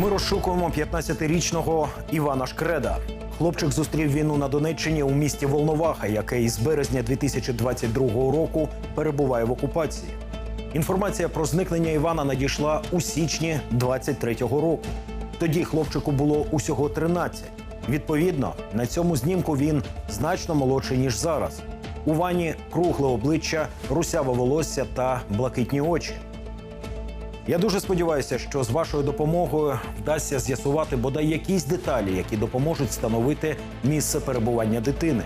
Ми розшукуємо 15-річного Івана Шкреда. Хлопчик зустрів війну на Донеччині у місті Волноваха, яке із березня 2022 року перебуває в окупації. Інформація про зникнення Івана надійшла у січні 23-го року. Тоді хлопчику було усього 13. Відповідно, на цьому знімку він значно молодший ніж зараз. У вані кругле обличчя, русяве волосся та блакитні очі. Я дуже сподіваюся, що з вашою допомогою вдасться з'ясувати бодай якісь деталі, які допоможуть встановити місце перебування дитини.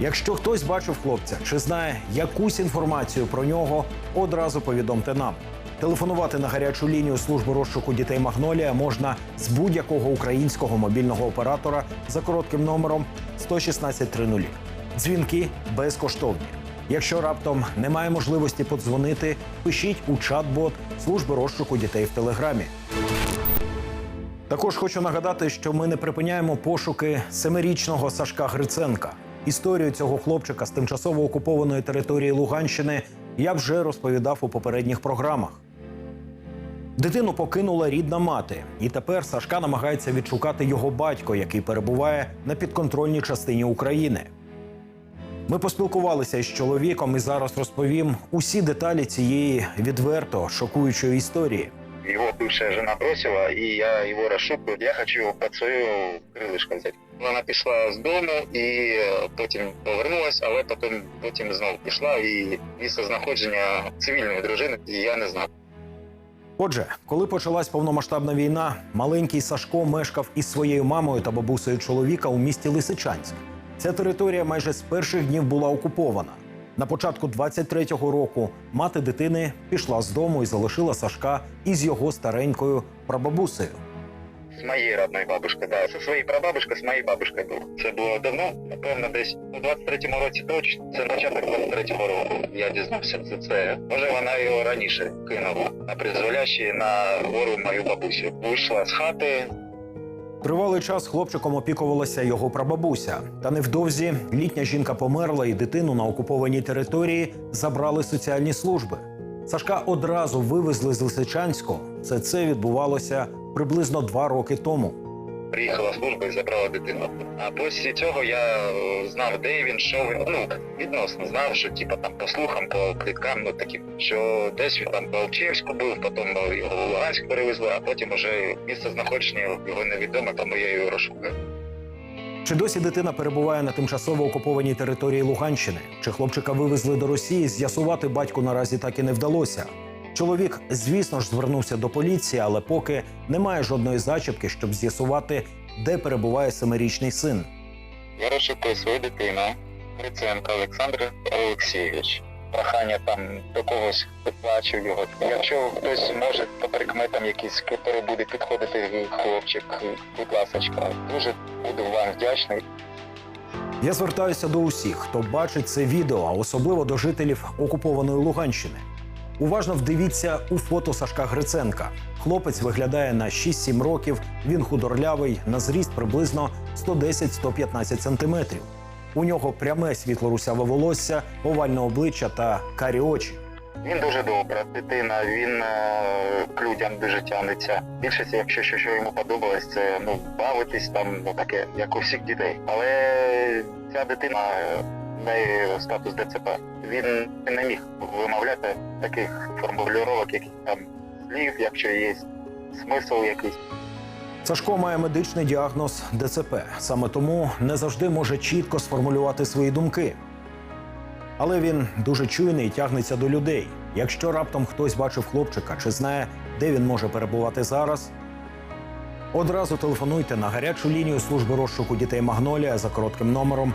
Якщо хтось бачив хлопця чи знає якусь інформацію про нього, одразу повідомте нам. Телефонувати на гарячу лінію служби розшуку дітей Магнолія можна з будь-якого українського мобільного оператора за коротким номером 11630. Дзвінки безкоштовні. Якщо раптом немає можливості подзвонити, пишіть у чат-бот служби розшуку дітей в телеграмі. Також хочу нагадати, що ми не припиняємо пошуки семирічного Сашка Гриценка. Історію цього хлопчика з тимчасово окупованої території Луганщини я вже розповідав у попередніх програмах. Дитину покинула рідна мати, і тепер Сашка намагається відшукати його батько, який перебуває на підконтрольній частині України. Ми поспілкувалися із чоловіком і зараз розповім усі деталі цієї відверто шокуючої історії. Его бывшая жена бросила, и я его расшукаю. Я хочу его под свое крилишко взяти. Вона пішла з дому і е, потім повернулась, але потім, потім знову пішла і місце знаходження цивільної дружини я не знав. Отже, коли почалась повномасштабна війна, маленький Сашко мешкав із своєю мамою та бабусею чоловіка у місті Лисичанськ. Ця територія майже з перших днів була окупована. На початку 23-го року мати дитини пішла з дому і залишила Сашка із його старенькою прабабусею. З моєю родною бабушкою, да. Зі своєю прабабушкою, з моєю бабушкою був. Це було давно, напевно, десь у 23-му році точно. Це початок 23-го року. Я дізнався за це. Може, вона його раніше кинула на призволяще на гору мою бабусю. Вийшла з хати, Тривалий час хлопчиком опікувалася його прабабуся. Та невдовзі літня жінка померла, і дитину на окупованій території забрали соціальні служби. Сашка одразу вивезли з Лисичанського. Це це відбувалося приблизно два роки тому. Приїхала служба і забрала дитину. А після цього я е, знав, де він, що він. Ну відносно знав, що типа там по слухам, по кліткам, ну такі, що десь він там по Алчевську був, потім його в Луганськ перевезли, а потім уже місце знаходження його невідоме, тому я його розшукаю. Чи досі дитина перебуває на тимчасово окупованій території Луганщини? Чи хлопчика вивезли до Росії? З'ясувати батьку наразі так і не вдалося. Чоловік, звісно ж, звернувся до поліції, але поки немає жодної зачіпки, щоб з'ясувати, де перебуває семирічний син. Я розшукую свою дитину, Гриценко Олександр Олексійович. Прохання там до когось підплачу його. Якщо хтось може по прикметам якісь, котрий буде підходити хлопчик, будь ласка, дуже буду вам вдячний. Я звертаюся до усіх, хто бачить це відео, а особливо до жителів окупованої Луганщини. Уважно вдивіться у фото Сашка Гриценка. Хлопець виглядає на 6-7 років. Він худорлявий, на зріст приблизно 110-115 сантиметрів. У нього пряме світло-русяве волосся, овальне обличчя та карі очі. Він дуже добра дитина, він е, к людям дуже тягнеться. Більшість, якщо що, що йому подобалось, це ну бавитись там, ну таке, як у всіх дітей. Але ця дитина е, неї статус ДЦП. Він не міг вимовляти таких формулювання, яких там слів, якщо є смисл якийсь. Сашко має медичний діагноз ДЦП. Саме тому не завжди може чітко сформулювати свої думки. Але він дуже чуйний і тягнеться до людей. Якщо раптом хтось бачив хлопчика чи знає, де він може перебувати зараз, одразу телефонуйте на гарячу лінію служби розшуку дітей Магнолія за коротким номером